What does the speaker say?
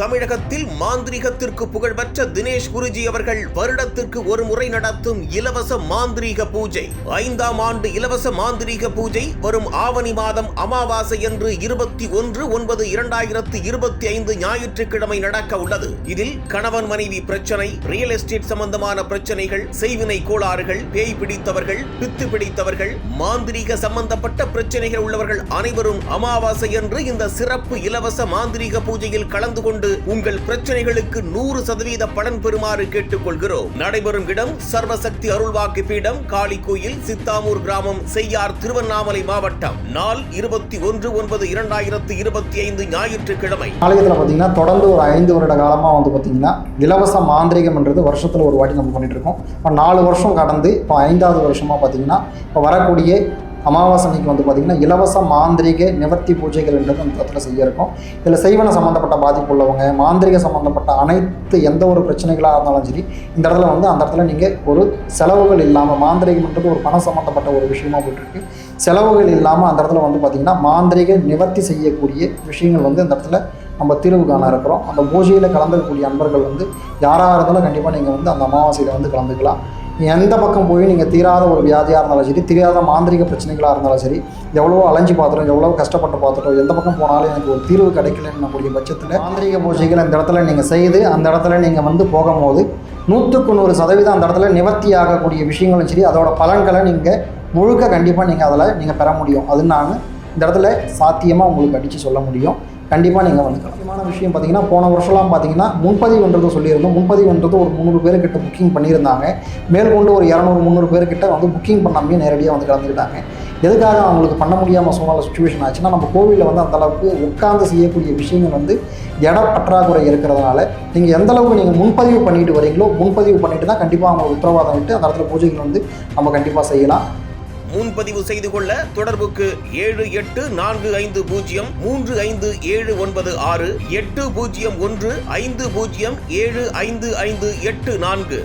தமிழகத்தில் மாந்திரீகத்திற்கு புகழ்பெற்ற தினேஷ் குருஜி அவர்கள் வருடத்திற்கு ஒரு முறை நடத்தும் இலவச மாந்திரீக பூஜை. ஐந்தாம் ஆண்டு இலவச மாந்திரீக பூஜை வரும் ஆவணி மாதம் அமாவாசை என்று இருபத்தி ஒன்று ஒன்பது இரண்டாயிரத்து இருபத்தி ஐந்து ஞாயிற்றுக்கிழமை நடக்க உள்ளது. இதில் கணவன் மனைவி பிரச்சனை ரியல் எஸ்டேட் சம்பந்தமான பிரச்சனைகள் செய்வினை கோளாறுகள் பேய் பிடித்தவர்கள் பித்து பிடித்தவர்கள் மாந்திரீக சம்பந்தப்பட்ட பிரச்சனைகள் உள்ளவர்கள் அனைவரும் அமாவாசை என்று இந்த சிறப்பு இலவச மாந்திரீக பூஜையில் கலந்து கொண்டு உங்கள் பிரச்சனைகளுக்கு நூறு சதவீத பலன் பெறுமாறு கேட்டுக்கொள்கிறோம். நடைபெறும் இடம் சர்வசக்தி அருள்வாக்கு பீடம் காளி கோயில் சித்தாமூர் கிராமம் செய்யார் திருவண்ணாமலை மாவட்டம். நாள் இருபத்தி ஒன்று ஒன்பது இரண்டாயிரத்து இருபத்தி ஐந்து ஞாயிற்றுக்கிழமை. ஆலயத்தில் பார்த்தீங்கன்னா தொடர்ந்து ஒரு ஐந்து வருட காலமாக வந்து பார்த்தீங்கன்னா இலவச மாந்திரிகம்ன்றது வருஷத்தில் ஒரு வாட்டி நம்ம பண்ணிட்டு இருக்கோம். இப்போ நாலு வருஷம் கடந்து இப்போ ஐந்தாவது வருஷமாக பார்த்தீங்கன்னா இப்போ வரக்கூடிய அமாவாசை அன்னைக்கு வந்து பார்த்திங்கன்னா இலவச மாந்திரிக நிவர்த்தி பூஜைகள்ன்றது அந்த இடத்துல செய்ய இருக்கும் இதில் செய்வன சம்மந்தப்பட்ட பாதிப்பு உள்ளவங்க மாந்திரிக சம்மந்தப்பட்ட அனைத்து எந்த ஒரு பிரச்சனைகளாக இருந்தாலும் சரி இந்த இடத்துல வந்து அந்த இடத்துல நீங்கள் ஒரு செலவுகள் இல்லாமல் மாந்திரிகம்ன்றது ஒரு பணம் சம்மந்தப்பட்ட ஒரு விஷயமா போயிட்டுருக்கு. செலவுகள் இல்லாமல் அந்த இடத்துல வந்து பார்த்திங்கன்னா மாந்திரிக நிவர்த்தி செய்யக்கூடிய விஷயங்கள் வந்து அந்த இடத்துல நம்ம தீர்வு காண இருக்கிறோம். அந்த பூஜையில் கலந்துக்கக்கூடிய அன்பர்கள் வந்து யாராக இருந்தாலும் கண்டிப்பாக நீங்கள் வந்து அந்த அமாவாசையில் வந்து கலந்துக்கலாம். எந்த பக்கம் போய் நீங்கள் தீராத ஒரு வியாதியாக இருந்தாலும் சரி தீராத மாந்திரிக பிரச்சனைகளாக இருந்தாலும் சரி எவ்வளோ அலைஞ்சு பார்த்துட்டோம் எவ்வளோ கஷ்டப்பட்டு பார்த்துட்டோம் எந்த பக்கம் போனாலும் எனக்கு ஒரு தீர்வு கிடைக்கலன்னக்கூடிய பட்சத்தில் மாந்திரிக பூஜைகள் அந்த இடத்துல நீங்கள் செய்து அந்த இடத்துல நீங்கள் வந்து போகும்போது நூற்றுக்கு நூறு சதவீதம் அந்த இடத்துல நிவர்த்தி ஆகக்கூடிய விஷயங்களும் சரி அதோட பலன்களை நீங்கள் முழுக்க கண்டிப்பாக நீங்கள் அதில் நீங்கள் பெற முடியும். அது நான் இந்த இடத்துல சாத்தியமாக உங்களுக்கு அடித்து சொல்ல முடியும். கண்டிப்பாக நீங்கள் வந்து முக்கியமான விஷயம் பார்த்தீங்கன்னா போன வருஷம்லாம் பார்த்தீங்கன்னா முன்பதிவுன்றது சொல்லியிருந்தோம். முன்பதிவுன்றது ஒரு முந்நூறு பேர்கிட்ட புக்கிங் பண்ணியிருந்தாங்க. மேற்கொண்டு ஒரு இரநூறு முந்நூறு பேர்கிட்ட வந்து புக்கிங் பண்ணாமே நேரடியாக வந்து கலந்துக்கிட்டாங்க. எதுக்காக அவங்களுக்கு பண்ண முடியாமல் சூழ்நிலை சுச்சுவேஷன் ஆச்சுன்னா நம்ம கோவிலில் வந்து அந்த அளவுக்கு உட்கார்ந்து செய்யக்கூடிய விஷயங்கள் வந்து இட பற்றாக்குறை இருக்கிறதுனால நீங்கள் எந்த அளவுக்கு நீங்கள் முன்பதிவு பண்ணிட்டு வரீங்களோ முன்பதிவு பண்ணிட்டு தான் கண்டிப்பாக அவங்களுக்கு உத்தரவாதம் விட்டு அந்த இடத்துல பூஜைகள் வந்து நம்ம கண்டிப்பாக செய்யலாம். முன்பதிவு செய்து கொள்ள தொடர்புக்கு ஏழு எட்டு நான்கு ஐந்து பூஜ்ஜியம் மூன்று ஐந்து ஏழு ஒன்பது ஆறு எட்டு பூஜ்ஜியம் ஒன்று ஐந்து பூஜ்ஜியம் ஏழு ஐந்து ஐந்து எட்டு நான்கு.